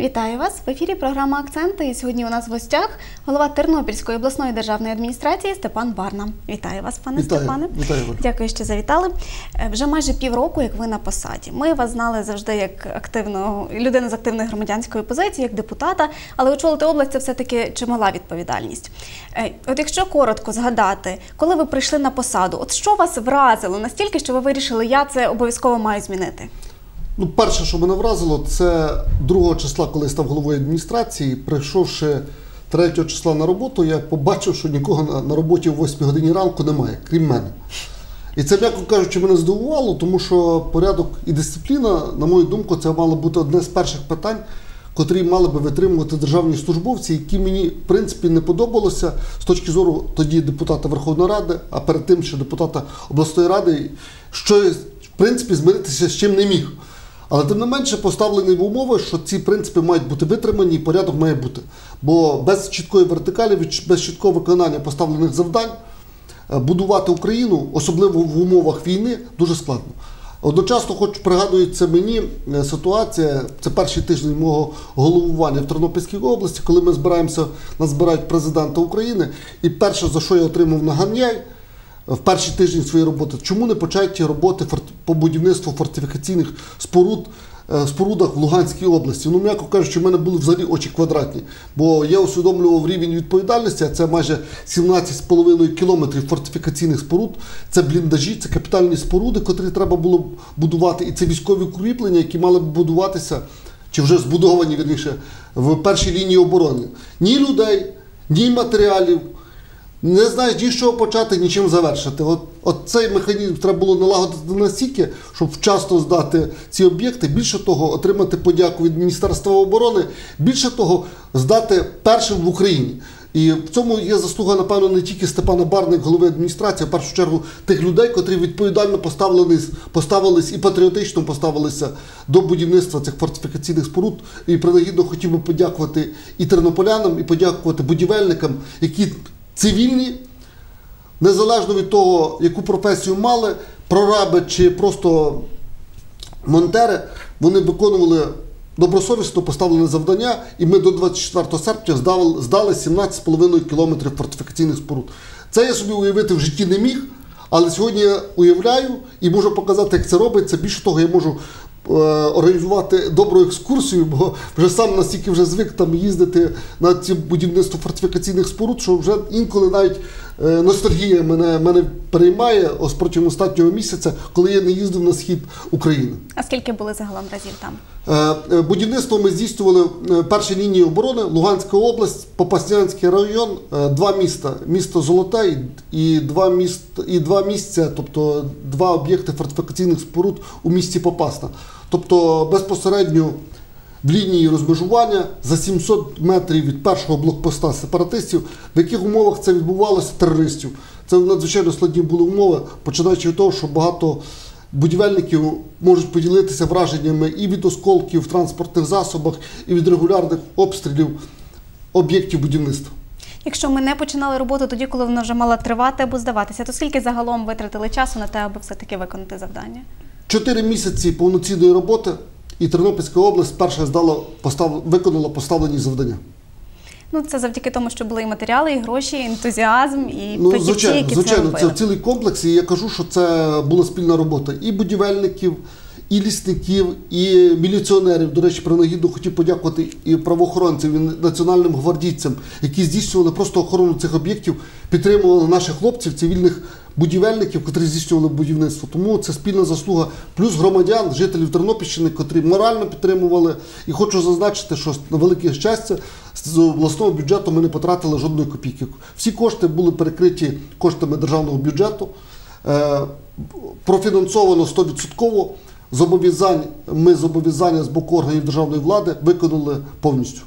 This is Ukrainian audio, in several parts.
Вітаю вас в ефірі. Програма Акценти. І сьогодні у нас в гостях голова Тернопільської обласної державної адміністрації Степан Барна. Вітаю вас, пане Вітаю. Степане. Вітаю. Дякую, що завітали. Е, Вже майже півроку, як ви на посаді. Ми вас знали завжди як активного людину з активної громадянської позиції, як депутата, але очолити область це все-таки чимала відповідальність. Е, От якщо коротко згадати, коли ви прийшли на посаду, от що вас вразило настільки, що ви вирішили, я це обов'язково маю змінити? Ну, перше, що мене вразило, це 2 числа, коли став головою адміністрації, прийшовши 3 числа на роботу, я побачив, що нікого на, на роботі о 8 годині ранку немає, крім мене. І це, м'яко кажучи, мене здивувало, тому що порядок і дисципліна, на мою думку, це мало бути одне з перших питань, котрі мали би витримувати державні службовці, які мені, в принципі, не подобалося з точки зору тоді депутата Верховної Ради, а перед тим ще депутата обласної ради, що в принципі змиритися з чим не міг. Але тим не менше поставлені в умови, що ці принципи мають бути витримані і порядок має бути. Бо без чіткої вертикалі, без чіткого виконання поставлених завдань е, будувати Україну, особливо в умовах війни, дуже складно. Одночасно, хоч пригадується мені е, ситуація, це перший тиждень мого головування в Тернопільській області, коли ми збираємося, нас збирають президента України, і перше, за що я отримав наганяй, в перший тиждень своєї роботи. Чому не початі роботи по будівництву фортифікаційних споруд? е, Спорудах в Луганській області. Ну, м'яко кажучи, в мене були взагалі очі квадратні, бо я усвідомлював рівень відповідальності, а це майже 17,5 кілометрів фортифікаційних споруд. Це бліндажі, це капітальні споруди, котрі треба було будувати, і це військові укріплення, які мали б будуватися, чи вже збудовані вірніше, в першій лінії оборони. Ні людей, ні матеріалів, не знаєш ні з чого почати, нічим завершити. От, от цей механізм треба було налагодити настільки, щоб вчасно здати ці об'єкти. Більше того, отримати подяку від Міністерства оборони, більше того, здати першим в Україні. І в цьому є заслуга, напевно, не тільки Степана Барни, як голови адміністрації, а в першу чергу тих людей, котрі відповідально поставились, поставились і патріотично поставилися до будівництва цих фортифікаційних споруд. І принагідно хотів би подякувати і тернополянам, і подякувати будівельникам, які цивільні, незалежно від того, яку професію мали, прораби чи просто монтери, вони виконували добросовісно поставлене завдання, і ми до 24 серпня здали, здали 17,5 кілометрів фортифікаційних споруд. Це я собі уявити в житті не міг, але сьогодні я уявляю і можу показати, як це робиться. Більше того, я можу організувати добру екскурсію, бо вже сам настільки вже звик там їздити на ці будівництво фортифікаційних споруд, що вже інколи навіть е, ностальгія мене, мене переймає ось протягом останнього місяця, коли я не їздив на схід України. А скільки були загалом разів там? Е, е, Будівництво ми здійснювали е, перші лінії оборони, Луганська область, Попаснянський район, е, два міста, місто Золоте і два міст, і два місця, тобто два об'єкти фортифікаційних споруд у місті Попасна. Тобто безпосередньо в лінії розмежування за 700 метрів від першого блокпоста сепаратистів, в яких умовах це відбувалося терористів. Це надзвичайно складні були умови, починаючи від того, що багато будівельників можуть поділитися враженнями і від осколків в транспортних засобах, і від регулярних обстрілів об'єктів будівництва. Якщо ми не починали роботу тоді, коли вона вже мала тривати або здаватися, то скільки загалом витратили часу на те, аби все-таки виконати завдання? Чотири місяці повноцінної роботи, і Тернопільська область перша здала постав... виконала поставлені завдання. Ну це завдяки тому, що були і матеріали, і гроші, і ентузіазм, і Ну, фахівці, звичайно, які звичайно, це це цілий комплекс, і я кажу, що це була спільна робота і будівельників, і лісників, і міліціонерів. До речі, принагідно хотів подякувати і правоохоронцям, і національним гвардійцям, які здійснювали просто охорону цих об'єктів, підтримували наших хлопців, цивільних будівельників, котрі здійснювали будівництво. Тому це спільна заслуга, плюс громадян, жителів Тернопільщини, котрі морально підтримували. І хочу зазначити, що на велике щастя з обласного бюджету ми не потратили жодної копійки. Всі кошти були перекриті коштами державного бюджету. Е, профінансовано 100%. Зобов'язань ми зобов'язання з боку органів державної влади виконали повністю.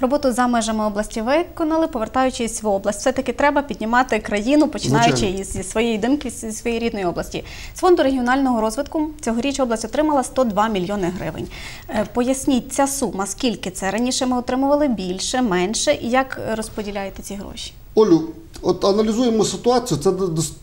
Роботу за межами області виконали, повертаючись в область. Все-таки треба піднімати країну, починаючи зі своєї думки, зі своєї рідної області. З фонду регіонального розвитку цьогоріч область отримала 102 мільйони гривень. Е, Поясніть, ця сума, скільки це? Раніше ми отримували більше, менше, і як розподіляєте ці гроші? Олю, от аналізуємо ситуацію. Це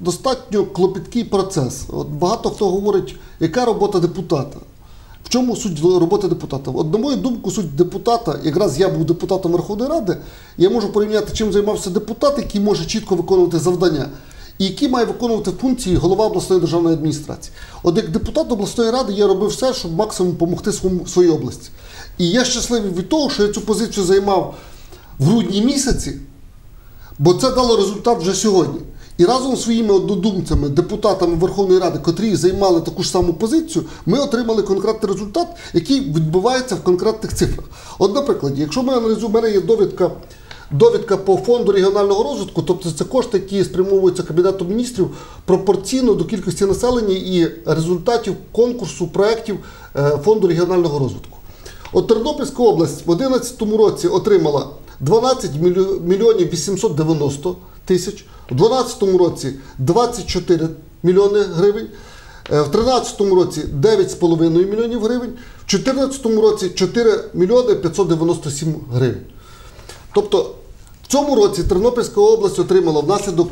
достатньо клопіткий процес. От багато хто говорить, яка робота депутата. в чому суть роботи депутата? От, на мою думку, суть депутата, якраз я був депутатом Верховної Ради, я можу порівняти, чим займався депутат, який може чітко виконувати завдання, і який має виконувати функції голова обласної державної адміністрації. От як депутат обласної ради я робив все, щоб максимум допомогти своїй області. І я щасливий від того, що я цю позицію займав в грудні місяці, бо це дало результат вже сьогодні. І разом з своїми однодумцями, депутатами Верховної Ради, котрі займали таку ж саму позицію, ми отримали конкретний результат, який відбувається в конкретних цифрах. От, наприклад, якщо ми аналізуємо, у мене є довідка. Довідка по фонду регіонального розвитку, тобто це кошти, які спрямовуються Кабінетом міністрів пропорційно до кількості населення і результатів конкурсу проєктів е, фонду регіонального розвитку. От Тернопільська область в 2011 році отримала 12 мільйонів 890 тисяч, у 2012 році 24 мільйони гривень, е, в 2013 році 9,5 мільйонів гривень, в 2014 році 4 мільйони 597 гривень. Тобто в цьому році Тернопільська область отримала внаслідок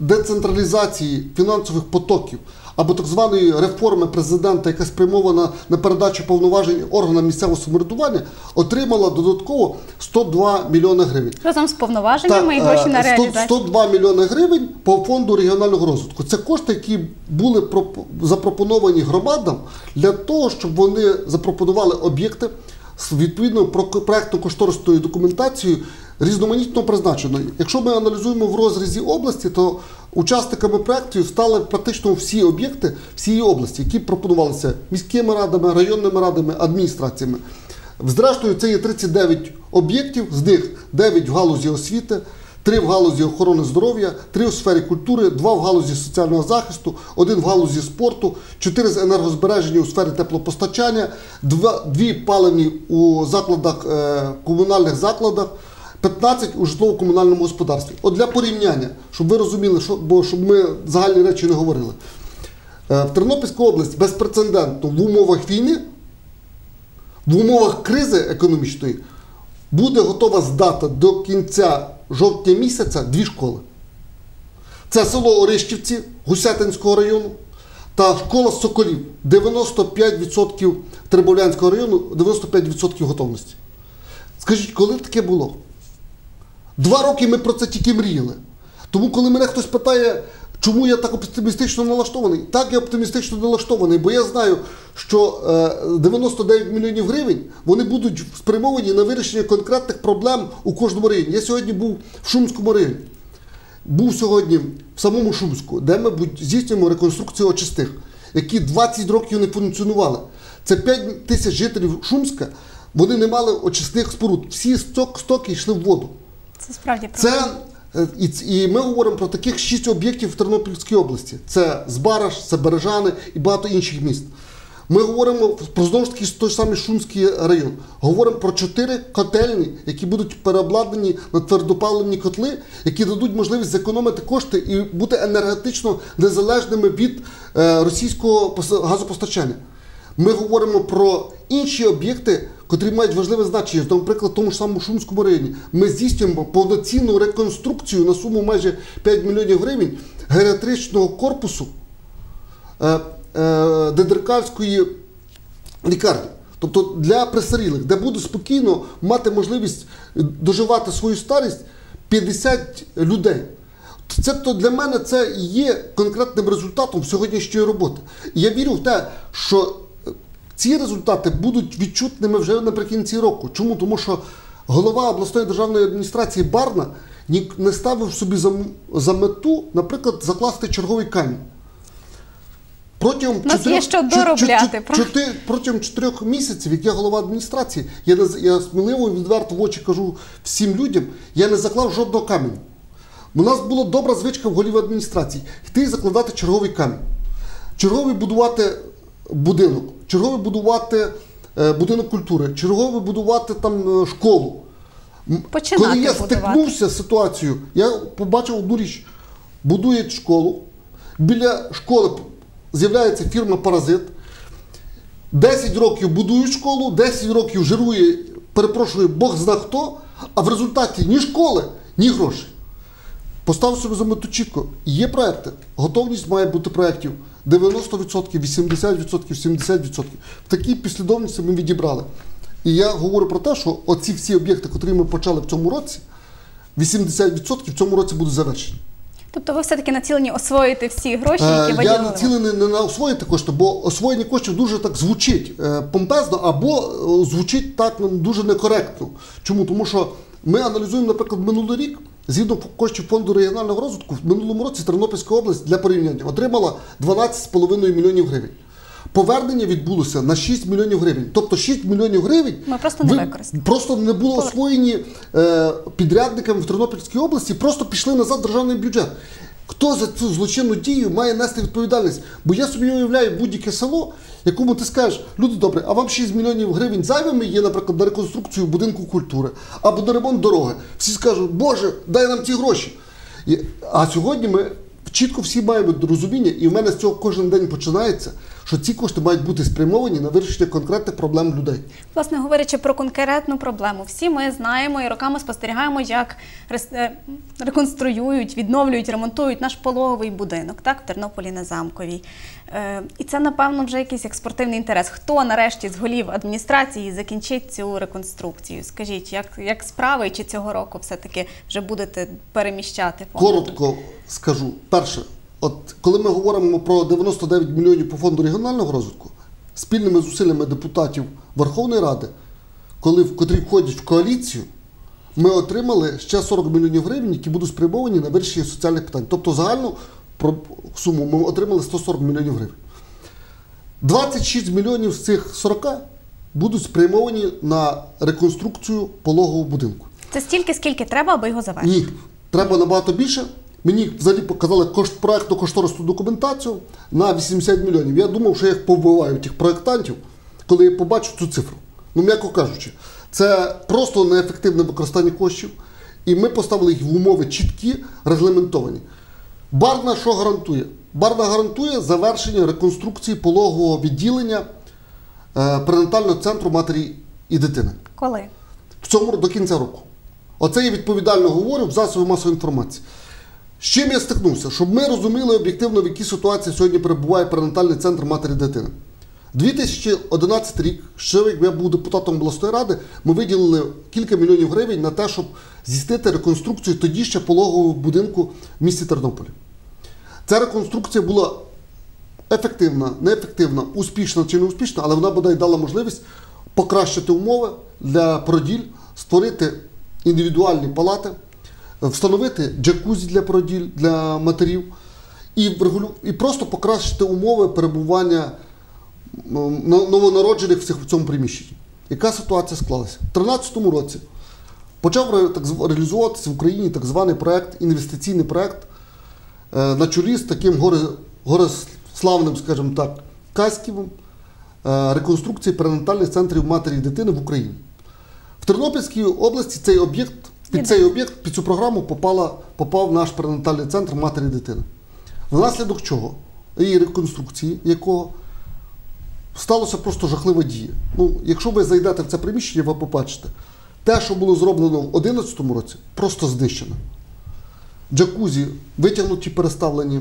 децентралізації фінансових потоків або так званої реформи президента, яка спрямована на передачу повноважень органам місцевого самоврядування, отримала додатково 102 мільйони гривень. Разом з повноваженнями і гроші на е, 100 реалізацію. 102 мільйони гривень по фонду регіонального розвитку. Це кошти, які були проп- запропоновані громадам для того, щоб вони запропонували об'єкти з відповідною проектно-кошторисною документацією різноманітно призначеною. Якщо ми аналізуємо в розрізі області, то учасниками проєктів стали практично всі об'єкти всієї області, які пропонувалися міськими радами, районними радами, адміністраціями. Зрештою, це є 39 об'єктів, з них 9 в галузі освіти, 3 в галузі охорони здоров'я, 3 у сфері культури, 2 в галузі соціального захисту, 1 в галузі спорту, 4 з енергозбереження у сфері теплопостачання, 2, 2 паливні у закладах, е, комунальних закладах, 15 у житлово-комунальному господарстві. От для порівняння, щоб ви розуміли, що, бо щоб ми загальні речі не говорили. Е, В Тернопільську область безпрецедентно в умовах війни в умовах кризи економічної буде готова здати до кінця жовтня місяця дві школи. Це село Орищівці Гусятинського району та школа Соколів 95% Теребовлянського району, 95% готовності. Скажіть, коли таке було? Два роки ми про це тільки мріяли. Тому, коли мене хтось питає, чому я так оптимістично налаштований, так я оптимістично налаштований, бо я знаю, що е, 99 мільйонів гривень вони будуть спрямовані на вирішення конкретних проблем у кожному районі. Я сьогодні був в Шумському районі. Був сьогодні в самому Шумську, де ми здійснюємо реконструкцію очистих, які 20 років не функціонували. Це 5 тисяч жителів Шумська, вони не мали очисних споруд. Всі стоки йшли в воду. Це справді правда. Це е, і, і ми говоримо про таких шість об'єктів в Тернопільській області: це Збараж, це Бережани і багато інших міст. Ми говоримо про знову ж таки той самий Шумський район. Говоримо про чотири котельні, які будуть переобладнані на твердопаливні котли, які дадуть можливість зекономити кошти і бути енергетично незалежними від е, російського газопостачання. Ми говоримо про інші об'єкти, котрі мають важливе значення. Наприклад, в тому ж самому Шумському районі. Ми здійснюємо повноцінну реконструкцію на суму майже 5 мільйонів гривень геріатричного корпусу е, е, Дедеркальської лікарні. Тобто для престарілих, де буде спокійно мати можливість доживати свою старість 50 людей. Це то для мене це є конкретним результатом сьогоднішньої роботи. І я вірю в те, що ці результати будуть відчутними вже наприкінці року. Чому? Тому що голова обласної державної адміністрації Барна не ставив собі за, за мету, наприклад, закласти черговий камінь. Протягом протягом чотирьох місяців, як я голова адміністрації, я, не, я сміливо і відверто в очі кажу всім людям, я не заклав жодного каменю. У нас була добра звичка в голів адміністрації йти і закладати черговий камінь. Черговий будувати будинок, черговий будувати е, будинок культури, черговий будувати там е, школу. Починати Коли я будувати. стикнувся з ситуацією, я побачив одну річ: будують школу, біля школи з'являється фірма Паразит. 10 років будують школу, 10 років жирує, перепрошую, Бог зна хто, а в результаті ні школи, ні грошей. Постав собі за мету чітко. Є проекти, готовність має бути проєктів. 90%, 80%, 70%. В такій послідовності ми відібрали. І я говорю про те, що оці всі об'єкти, які ми почали в цьому році, 80% в цьому році будуть завершені. Тобто ви все-таки націлені освоїти всі гроші, які Е, Я виділили? націлений не на освоїти кошти, бо освоєння коштів дуже так звучить е, помпезно або е, звучить так ну, дуже некоректно. Чому? Тому що ми аналізуємо, наприклад, минулий рік. Згідно коштів фонду регіонального розвитку, в минулому році Тернопільська область для порівняння отримала 12,5 мільйонів гривень. Повернення відбулося на 6 мільйонів гривень. Тобто 6 мільйонів гривень Ми просто не ви- використали. просто не було освоєні е, підрядниками в Тернопільській області, просто пішли назад в державний бюджет. Хто за цю злочинну дію має нести відповідальність? Бо я собі уявляю будь-яке село, якому ти скажеш, люди добре, а вам 6 мільйонів гривень зайвими є, наприклад, на реконструкцію будинку культури або на ремонт дороги. Всі скажуть, Боже, дай нам ці гроші. А сьогодні ми чітко всі маємо розуміння, і в мене з цього кожен день починається, що ці кошти мають бути спрямовані на вирішення конкретних проблем людей. Власне говорячи про конкретну проблему, всі ми знаємо і роками спостерігаємо, як е, реконструюють, відновлюють, ремонтують наш пологовий будинок, так в Тернополі на замковій. Е, І це, напевно, вже якийсь як спортивний інтерес. Хто нарешті з голів адміністрації закінчить цю реконструкцію? Скажіть, як, як справи, чи цього року все-таки вже будете переміщати фонд? Коротко скажу. Перше, от коли ми говоримо про 99 мільйонів по фонду регіонального розвитку, спільними зусиллями депутатів Верховної Ради, коли в котрі входять в коаліцію, ми отримали ще 40 мільйонів гривень, які будуть спрямовані на вирішення соціальних питань. Тобто загальну суму ми отримали 140 мільйонів гривень. 26 мільйонів з цих 40 будуть спрямовані на реконструкцію пологового будинку. Це стільки, скільки треба, аби його завершити. Ні, треба набагато більше. Мені взагалі показали кошт проекту кошторисну документацію на 80 мільйонів. Я думав, що я їх повбиваю тих проєктантів, коли я побачу цю цифру. Ну, м'яко кажучи, це просто неефективне використання коштів. І ми поставили їх в умови чіткі, регламентовані. Барна що гарантує? Барна гарантує завершення реконструкції пологового відділення е, перинатального центру матері і дитини Коли? в цьому до кінця року. Оце я відповідально говорю в засобі масової інформації. З чим я стикнувся? Щоб ми розуміли об'єктивно, в якій ситуації сьогодні перебуває перинатальний центр матері дитини. 2011 рік, ще як я був депутатом обласної ради, ми виділили кілька мільйонів гривень на те, щоб здійснити реконструкцію тоді ще пологового будинку в місті Тернополі. Ця реконструкція була ефективна, неефективна, успішна чи не успішна, але вона бодай дала можливість покращити умови для породіль, створити індивідуальні палати, встановити джакузі для породіль для матерів і, і просто покращити умови перебування новонароджених в цьому приміщенні. Яка ситуація склалася? У 2013 році почав реалізовуватися в Україні так званий проект, інвестиційний проект е, на чолі з таким горе, гореславним, скажімо так, Каськівим е, реконструкції перинатальних центрів матері і дитини в Україні. В Тернопільській області цей об'єкт, під цей об'єкт, під цю програму попала, попав наш перинатальний центр матері і дитини. Внаслідок чого? І реконструкції якого сталося просто жахлива дія. Ну, якщо ви зайдете в це приміщення, ви побачите, те, що було зроблено в 2011 році, просто знищено. Джакузі витягнуті, переставлені,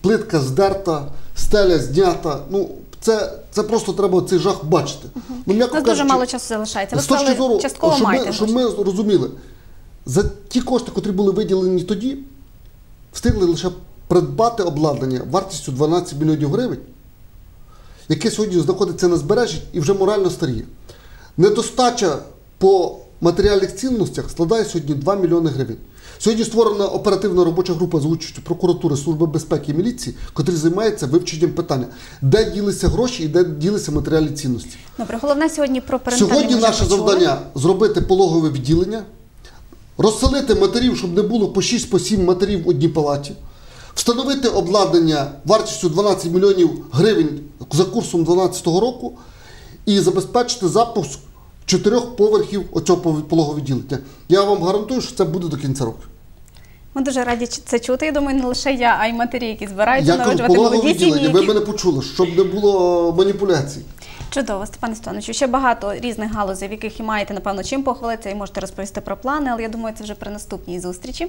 плитка здерта, стеля знята. Ну, це, це просто треба цей жах бачити. Ну, У м'яко нас дуже мало часу залишається. Ви з точки сказали, зору, частково щоб, маєте. ми, щоб ми розуміли, за ті кошти, які були виділені тоді, встигли лише придбати обладнання вартістю 12 мільйонів гривень, яке сьогодні знаходиться на збережжі і вже морально старіє. Недостача по матеріальних цінностях складає сьогодні 2 мільйони гривень. Сьогодні створена оперативна робоча група з участю прокуратури, Служби безпеки і міліції, котрі займаються вивченням питання, де ділися гроші і де ділися матеріальні цінності. Добре, головне сьогодні про Сьогодні наше завдання зробити пологове відділення, розселити матерів, щоб не було по 6 по 7 матерів в одній палаті, встановити обладнання вартістю 12 мільйонів гривень за курсом 2012 року і забезпечити запуск чотирьох поверхів оцього пологового відділення. Я вам гарантую, що це буде до кінця року. Ми дуже раді це чути. Я думаю, не лише я, а й матері, які збираються Я кажу, народжувати молоді сім'ї. ви які- мене почули, щоб не було маніпуляцій. Чудово, Степане Степановичу. Ще багато різних галузей, в яких і маєте, напевно, чим похвалитися і можете розповісти про плани, але я думаю, це вже при наступній зустрічі.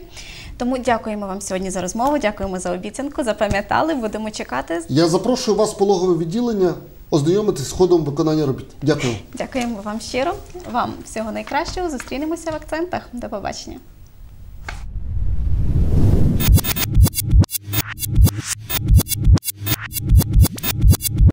Тому дякуємо вам сьогодні за розмову, дякуємо за обіцянку. Запам'ятали, будемо чекати. Я запрошую вас в пологове відділення ознайомитись з ходом виконання робіт. Дякую. Дякуємо вам щиро. Вам всього найкращого. Зустрінемося в акцентах. До побачення.